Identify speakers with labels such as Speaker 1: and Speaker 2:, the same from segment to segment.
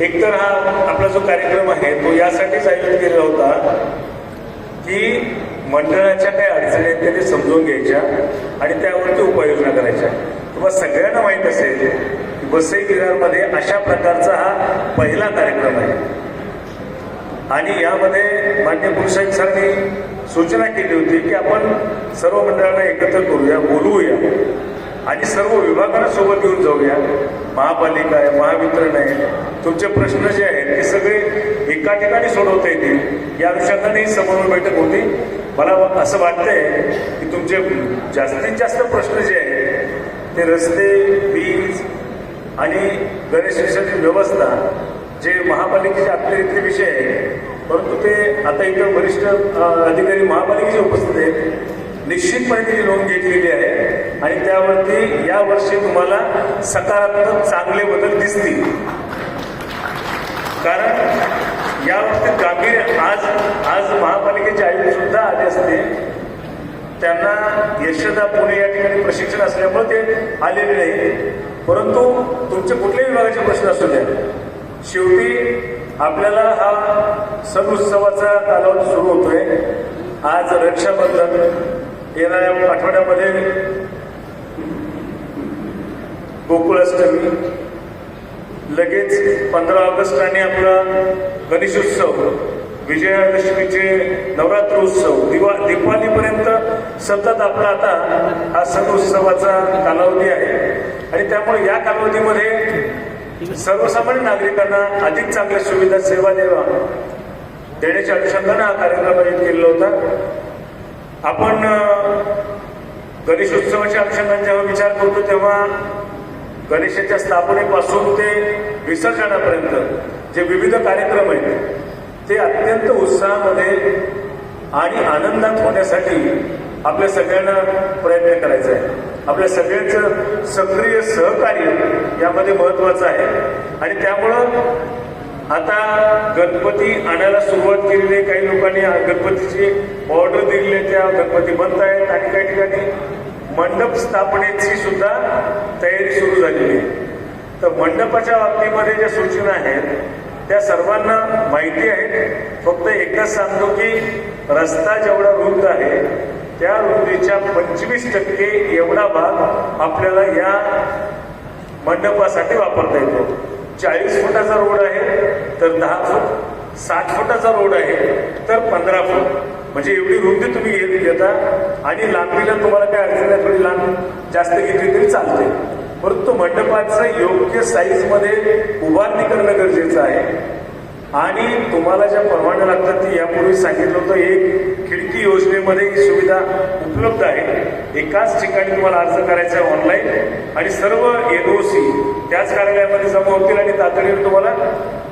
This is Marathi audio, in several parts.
Speaker 1: एकतर हा आपला जो कार्यक्रम आहे तो यासाठीच आयोजित केलेला होता की मंडळाच्या काही अडचणी आहेत त्या ते समजून घ्यायच्या आणि त्यावरती उपाययोजना करायच्या. तुम्हाला सगळ्यांना माहीत असेल की वसई विरारमध्ये अशा प्रकारचा हा पहिला कार्यक्रम आहे. आणि यामध्ये मान्य पुरुषांनी सरांनी सूचना केली होती की आपण सर्व मंडळांना एकत्र करूया बोलूया. आणि सर्व विभागांना सोबत घेऊन जाऊया. महापालिका आहे महावितरण आहे. तुमचे प्रश्न जे आहेत ते सगळे एका ठिकाणी सोडवता येतील. या अनुषंगाने ही समन्वय बैठक होती. मला असं वाटतंय की तुमचे जास्तीत जास्त प्रश्न जे आहेत ते रस्ते वीज आणि गणेश विसर्जन व्यवस्था जे महापालिकेचे आपले इथले विषय आहेत परंतु ते आता इथं वरिष्ठ अधिकारी महापालिकेचे उपस्थित आहेत. निश्चितपणे त्याची नोंद घेतलेली आहे. आणि त्यावरती या वर्षी तुम्हाला सकारात्मक चांगले बदल दिसतील. कारण या बाबतीत गांभीर्य आज आज महापालिकेचे आयुक्त सुद्धा आले असते. त्यांना यशदा पुणे या ठिकाणी प्रशिक्षण असल्यामुळे ते आलेले नाही. परंतु तुमचे कुठल्याही विभागाचे प्रश्न असू द्या. शेवटी आपल्याला हा सण उत्सवाचा कालावधी सुरू होतोय. आज रक्षाबंधन येणाऱ्या आठवड्यामध्ये गोकुळाष्टमी. लगेच पंधरा ऑगस्ट आणि आपला गणेशोत्सव विजयादशमीचे नवरात्र उत्सव दिवा दिवाळीपर्यंत सतत आपला आता हा सण उत्सवाचा कालावधी आहे. आणि त्यामुळे या कालावधीमध्ये सर्वसामान्य नागरिकांना अधिक चांगल्या सुविधा सेवा देवा. देण्याच्या अनुषंगाने हा कार्यक्रम आयोजित केलेला होता. आपण गणेशोत्सवाच्या अनुषंगाने जेव्हा विचार करतो तेव्हा गणेशाच्या स्थापनेपासून ते विसर्जनापर्यंत जे विविध कार्यक्रम आहेत ते अत्यंत उत्साहामध्ये आणि आनंदात होण्यासाठी आपल्या सगळ्यांना प्रयत्न करायचा आहे आपल्या सगळ्यांचं सक्रिय सहकार्य यामध्ये महत्वाचं आहे. आणि त्यामुळं आता गणपती आणायला सुरुवात केलेली आहे. काही लोकांनी गणपतीची ऑर्डर दिलेली त्या गणपती बनतायत आहेत आणि काही ठिकाणी मंडप स्थापनेची सुद्धा तयारी सुरू झालेली आहे. तर मंडपाच्या बाबतीमध्ये ज्या सूचना आहेत त्या सर्वांना माहिती आहेत. फक्त एकच सांगतो की रस्ता जेवढा रुंद आहे त्या रुंदीच्या पंचवीस टक्के एवढा भाग आपल्याला या मंडपासाठी वापरता येतो. चाळीस फुटाचा रोड आहे तर दहा फूट. साठ फुटाचा रोड आहे तर पंधरा फूट. म्हणजे एवढी रुंदी तुम्ही घेत घेता आणि लांबीला तुम्हाला काय अडचण नाही थोडी लांब जास्त घेतली तरी चालते. परंतु मंडपाचं योग्य साईजमध्ये उभारणी करणं गरजेचं आहे. आणि तुम्हाला ज्या परवानग्या लागतात ती यापूर्वी सांगितलं होतं एक खिडकी योजनेमध्ये ही सुविधा उपलब्ध आहे. एकाच ठिकाणी तुम्हाला अर्ज करायचा आहे ऑनलाईन आणि सर्व एनओसी त्याच कार्यालयामध्ये जमा होतील आणि तातडीने तुम्हाला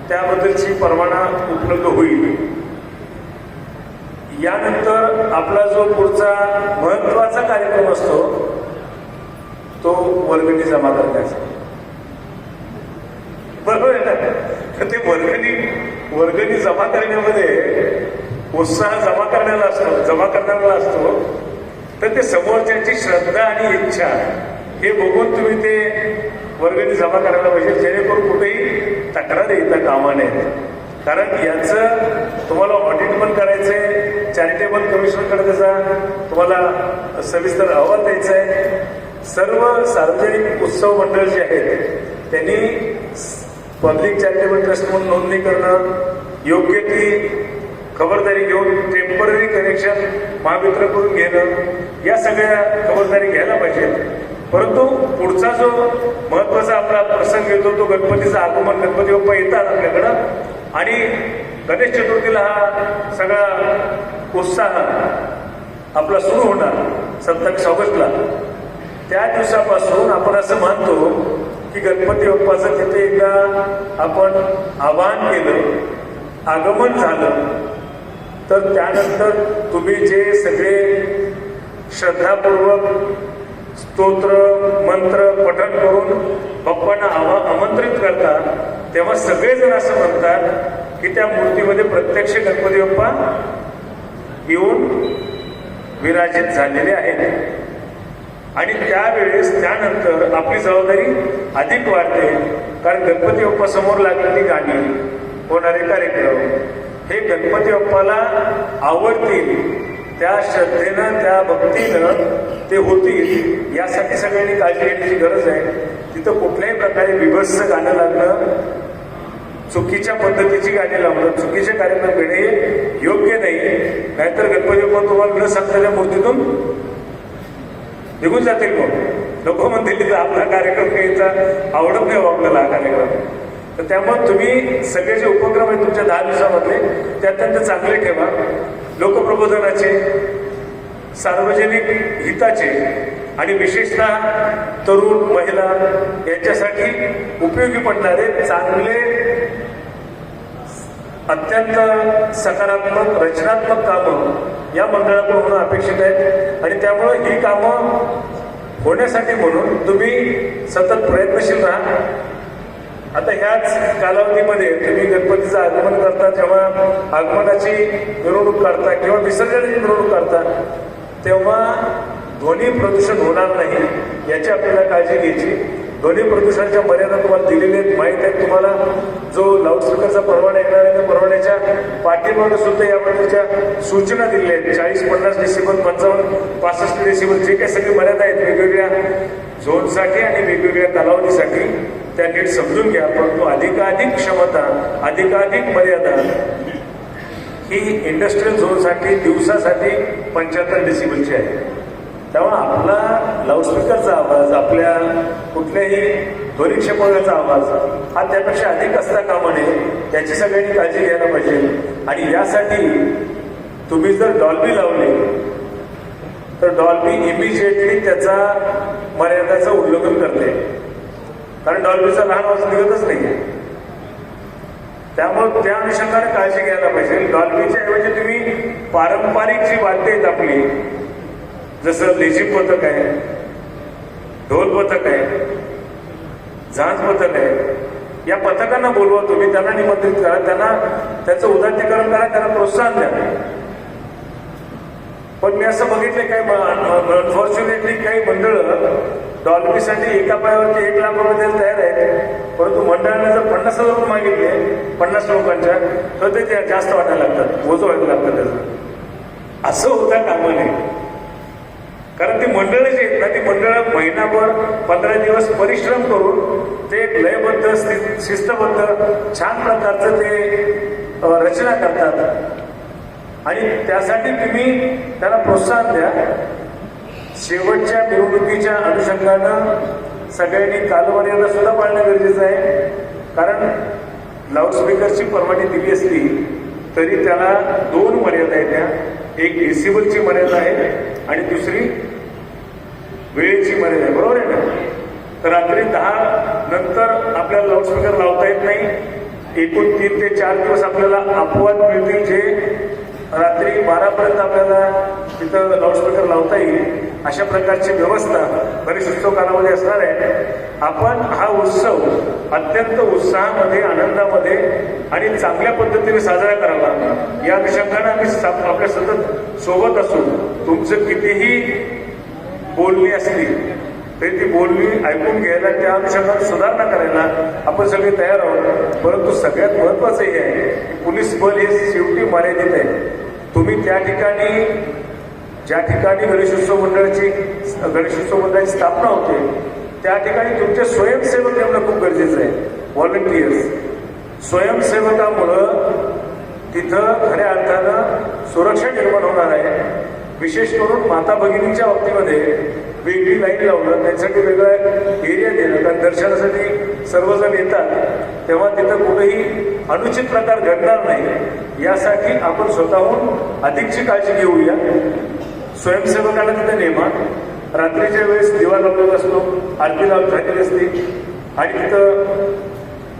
Speaker 1: त्याबद्दलची परवाना उपलब्ध होईल. यानंतर आपला जो पुढचा महत्त्वाचा कार्यक्रम असतो तो वर्गणी जमा करण्याचा. बरोबर आहे ना? तर ते वर्गणी वर्गणी जमा करण्यामध्ये उत्साह जमा करण्याला असतो जमा करण्याला असतो. तर ते समोरच्याची श्रद्धा आणि इच्छा हे बघून तुम्ही ते वर्गणी जमा करायला पाहिजे जेणेकरून कुठेही तक्रार येता कामा नये. कारण याचं तुम्हाला ऑडिट पण करायचंय चॅरिटेबल कमिशनकडे त्याचा तुम्हाला सविस्तर अहवाल द्यायचा आहे सर्व सार्वजनिक उत्सव मंडळ जे आहेत त्यांनी पब्लिक चॅरिटेबल ट्रस्ट म्हणून नोंदणी करणं योग्य ती खबरदारी घेऊन टेंपररी कनेक्शन महावितरणकडून घेणं या सगळ्या खबरदारी घ्यायला पाहिजे परंतु पुढचा जो महत्त्वाचा आपला प्रसंग येतो तो गणपतीचं आगमन गणपती बाप्पा येतात आपल्याकडं. आणि गणेश चतुर्थीला हा सगळा उत्साह आपला सुरू होणार सत्तावीस ऑगस्टला. त्या दिवसापासून आपण असं मानतो की गणपती बाप्पाचं तिथे एकदा आपण आवाहन केलं आगमन झालं तर त्यानंतर तुम्ही जे सगळे श्रद्धापूर्वक स्तोत्र मंत्र पठण करून बाप्पांना आवा आमंत्रित करतात. तेव्हा सगळेजण असं म्हणतात की त्या मूर्तीमध्ये प्रत्यक्ष गणपती बाप्पा येऊन विराजित झालेले आहेत. आणि त्यावेळेस त्यानंतर आपली जबाबदारी अधिक वाढते. कारण गणपती बाप्पा समोर लागलेली गाणी होणारे कार्यक्रम हे गणपती बाप्पाला आवडतील. त्या श्रद्धेनं त्या भक्तीनं ते होतील यासाठी सगळ्यांनी काळजी घेण्याची गरज आहे. तिथं कुठल्याही प्रकारे विभत्स गाणं लागणं चुकीच्या पद्धतीची गाणी लावणं चुकीचे कार्यक्रम घेणे योग्य नाही. नाहीतर गणपती बाप्पा तुम्हाला न सांगताच्या मूर्तीतून निघून जातील मग. नको म्हणतील तिथं आपला कार्यक्रम घ्यायचा. आवडत नाही हो आपल्याला हा कार्यक्रम. तर त्यामुळे तुम्ही सगळे जे उपक्रम आहेत तुमच्या दहा दिवसामधले ते अत्यंत चांगले ठेवा. लोकप्रबोधनाचे सार्वजनिक हिताचे आणि विशेषतः तरुण महिला यांच्यासाठी उपयोगी पडणारे चांगले अत्यंत सकारात्मक रचनात्मक कामं या मंडळाकडून होणं अपेक्षित आहेत. आणि त्यामुळं ही कामं होण्यासाठी म्हणून तुम्ही सतत प्रयत्नशील राहा. आता ह्याच कालावधीमध्ये तुम्ही गणपतीचं आगमन करता तेव्हा आगमनाची मिरवणूक काढता किंवा विसर्जनाची मिरवणूक काढता तेव्हा ध्वनी प्रदूषण होणार नाही याची आपल्याला काळजी घ्यायची. ध्वनी प्रदूषणाच्या मर्यादा तुम्हाला दिलेल्या आहेत माहीत आहेत तुम्हाला. जो लाऊडस्पीकरचा परवाना येणार आहे त्या परवान्याच्या पाठीमागे सुद्धा याबद्दलच्या सूचना दिलेल्या आहेत. चाळीस पन्नास डिसेंबर पंचावन्न पासष्ट डिसेंबर जे काही सगळी मर्यादा आहेत वेगवेगळ्या झोनसाठी आणि वेगवेगळ्या कालावधीसाठी त्या नीट समजून घ्या परंतु अधिकाधिक क्षमता अधिकाधिक मर्यादा ही इंडस्ट्रीयल झोनसाठी दिवसासाठी पंच्याहत्तर डेसिबलची आहे. त्यामुळे आपला लाऊडस्पीकरचा आवाज आपल्या कुठल्याही ध्वनिक्षेपणाचा आवाज हा त्यापेक्षा अधिक असता कामा नये याची सगळ्यांनी काळजी घ्यायला पाहिजे. आणि यासाठी तुम्ही जर डॉल्बी लावली तर डॉल्बी इमिजिएटली त्याचा मर्यादाचं उल्लंघन करते. कारण डॉल्बीचा लहान आवाज निघतच नाही त्यामुळे त्या अनुषंगाने काळजी घ्यायला पाहिजे. डॉल्बीच्या ऐवजी तुम्ही पारंपरिक जी वाद्य आहेत आपली जसं लेझिम पथक आहे ढोल पथक आहे झांज पथक आहे या पथकांना बोलवा तुम्ही त्यांना निमंत्रित करा त्यांना त्याचं उदात्तीकरण करा त्यांना प्रोत्साहन द्या. पण मी असं बघितलं काही अनफॉर्च्युनेटली काही मंडळ डॉल्बीसाठी एका पायावरती एक लाख रुपये द्यायला तयार आहेत. परंतु मंडळाने जर पन्नास हजार रुपये मागितले पन्नास लोकांच्या तर ते त्या जास्त वाटायला लागतात. ओझं व्हायला लागतं त्याचं. असं होता कामा नये कारण ती मंडळं जी आहेत ना ती मंडळं महिनाभर पंधरा दिवस परिश्रम करून ते एक लयबद्ध शिस्तबद्ध छान प्रकारचं ते रचना करतात. आणि त्यासाठी तुम्ही त्याला प्रोत्साहन द्या. शेवटच्या निवडणुकीच्या अनुषंगानं सगळ्यांनी कालमर्यादा सुद्धा पाळणं गरजेचं आहे. कारण लाऊडस्पीकरची परवानगी दिली असली तरी त्याला दोन मर्यादा आहेत त्या. एक डेसिबलची मर्यादा आहे आणि दुसरी वेळेची मर्यादा आहे. बरोबर आहे ना तर रात्री दहा नंतर आपल्याला लाऊडस्पीकर लावता येत नाही. एकूण तीन ते चार दिवस आपल्याला अपवाद मिळतील जे रात्री बारापर्यंत आपल्याला तिथं लाऊडस्पीकर लावता येईल. अशा प्रकारची व्यवस्था गणेश उत्सव कालामध्ये असणार आहे. आपण हा उत्सव अत्यंत उत्साहामध्ये आनंदामध्ये आणि चांगल्या पद्धतीने साजरा करावा. या अनुषंगाने आम्ही सा- आपल्या सतत सोबत असू तुमचं कितीही बोलणी असली तरी ती बोलणी ऐकून घ्यायला त्या अनुषंगाने सुधारणा करायला आपण सगळे तयार आहोत. परंतु सगळ्यात महत्वाचं हे आहे की पोलीस बल हे शेवटी मर्यादित आहे. तुम्ही त्या ठिकाणी ज्या ठिकाणी गणेशोत्सव मंडळाची गणेशोत्सव मंडळाची स्थापना होते त्या ठिकाणी तुमचे स्वयंसेवक नेमणं खूप गरजेचं आहे. व्हॉलंटियर्स स्वयंसेवकामुळं तिथं खऱ्या अर्थानं सुरक्षा निर्माण होणार आहे. विशेष करून माता भगिनीच्या बाबतीमध्ये वेगळी लाईन लावणं त्यांच्यासाठी वेगळा एरिया देणं. कारण दर्शनासाठी सर्वजण येतात तेव्हा तिथं कुठेही अनुचित प्रकार घडणार नाही. यासाठी आपण स्वतःहून अधिकची काळजी घेऊया. स्वयंसेवकाला तिथे नेमा रात्रीच्या वेळेस दिवा लावलेला असतो आरती लावून झालेली असते. आणि तिथं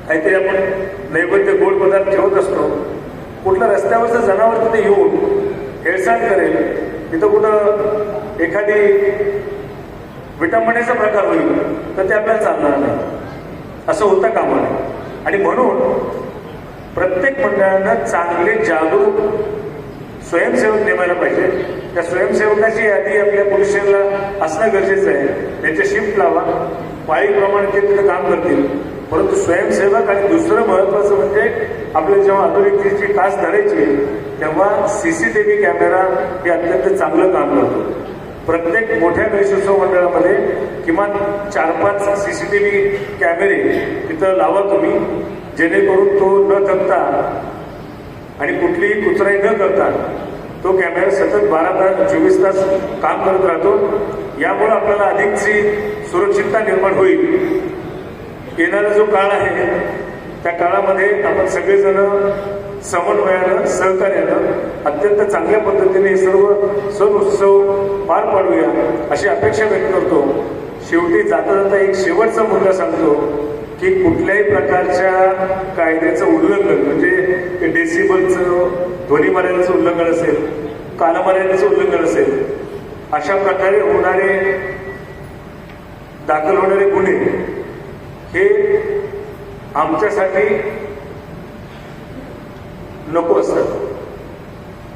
Speaker 1: काहीतरी आपण नैवेद्य गोड पदार्थ ठेवत असतो. कुठलं रस्त्यावरचं जनावर तिथे येऊन हेळसांड करेल तिथं कुठं एखादी विटंबनेचा प्रकार होईल तर ते आपल्याला चालणार नाही. असं होतं कामा आणि म्हणून प्रत्येक मंडळानं चांगले जागरूक स्वयंसेवक नेमायला पाहिजे. त्या स्वयंसेवकाची यादी आपल्या पुरुषांना असणं गरजेचं आहे. त्यांचे शिफ्ट लावा. पाळीप्रमाणे ते तिथं काम करतील. परंतु स्वयंसेवक आणि दुसरं महत्वाचं म्हणजे आपल्या जेव्हा अधोरेखितीची कास धरायची तेव्हा सीसीटीव्ही कॅमेरा हे अत्यंत चांगलं काम करतो. प्रत्येक मोठ्या गणेशोत्सव मंडळामध्ये किमान चार पाच सीसीटीव्ही कॅमेरे तिथं लावा तुम्ही. जेणेकरून तो न थकता आणि कुठलीही कुचराई न करता तो कॅमेरा सतत बारा तास चोवीस तास काम करत राहतो. यामुळे आपल्याला अधिकची सुरक्षितता निर्माण होईल. येणारा जो काळ आहे त्या काळामध्ये आपण सगळेजण समन्वयानं सहकार्यानं अत्यंत चांगल्या पद्धतीने हे सर्व सण उत्सव पार पाडूया अशी अपेक्षा व्यक्त करतो. शेवटी जाता जाता एक शेवटचा मुद्दा सांगतो. की कुठल्याही प्रकारच्या कायद्याचं उल्लंघन म्हणजे डेसिबलचं ध्वनी मर्यादेचं उल्लंघन असेल कालमर्यादेचं उल्लंघन असेल अशा प्रकारे होणारे दाखल होणारे गुन्हे हे आमच्यासाठी नको असतात.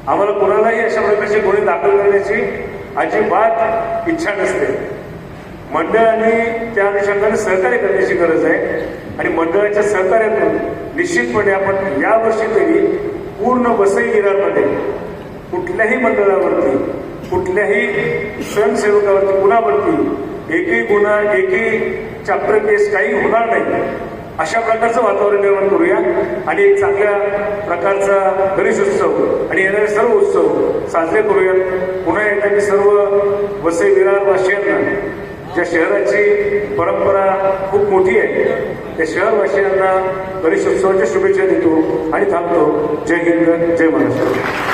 Speaker 1: आम्हाला कोणालाही अशा प्रकारचे गुन्हे दाखल करण्याची अजिबात इच्छा नसते. मंडळाने त्या अनुषंगाने सहकार्य करण्याची गरज आहे. आणि मंडळाच्या सहकार्यातून निश्चितपणे आपण यावर्षी तरी पूर्ण वसई विरारमध्ये कुठल्याही मंडळावरती कुठल्याही स्वयंसेवकावरती कुणावरती एकही गुन्हा एकही चॅप्टर केस काही होणार नाही. अशा प्रकारचं वातावरण निर्माण करूया आणि एक चांगल्या प्रकारचा गणेशोत्सव आणि येणारे सर्व उत्सव साजरे करूयात. पुन्हा एकदा मी सर्व वसई विरार वासियांना ज्या शहराची परंपरा खूप मोठी आहे त्या शहरवासियांना गणेशोत्सवाच्या शुभेच्छा देतो आणि थांबतो. जय हिंद जय महाराष्ट्र.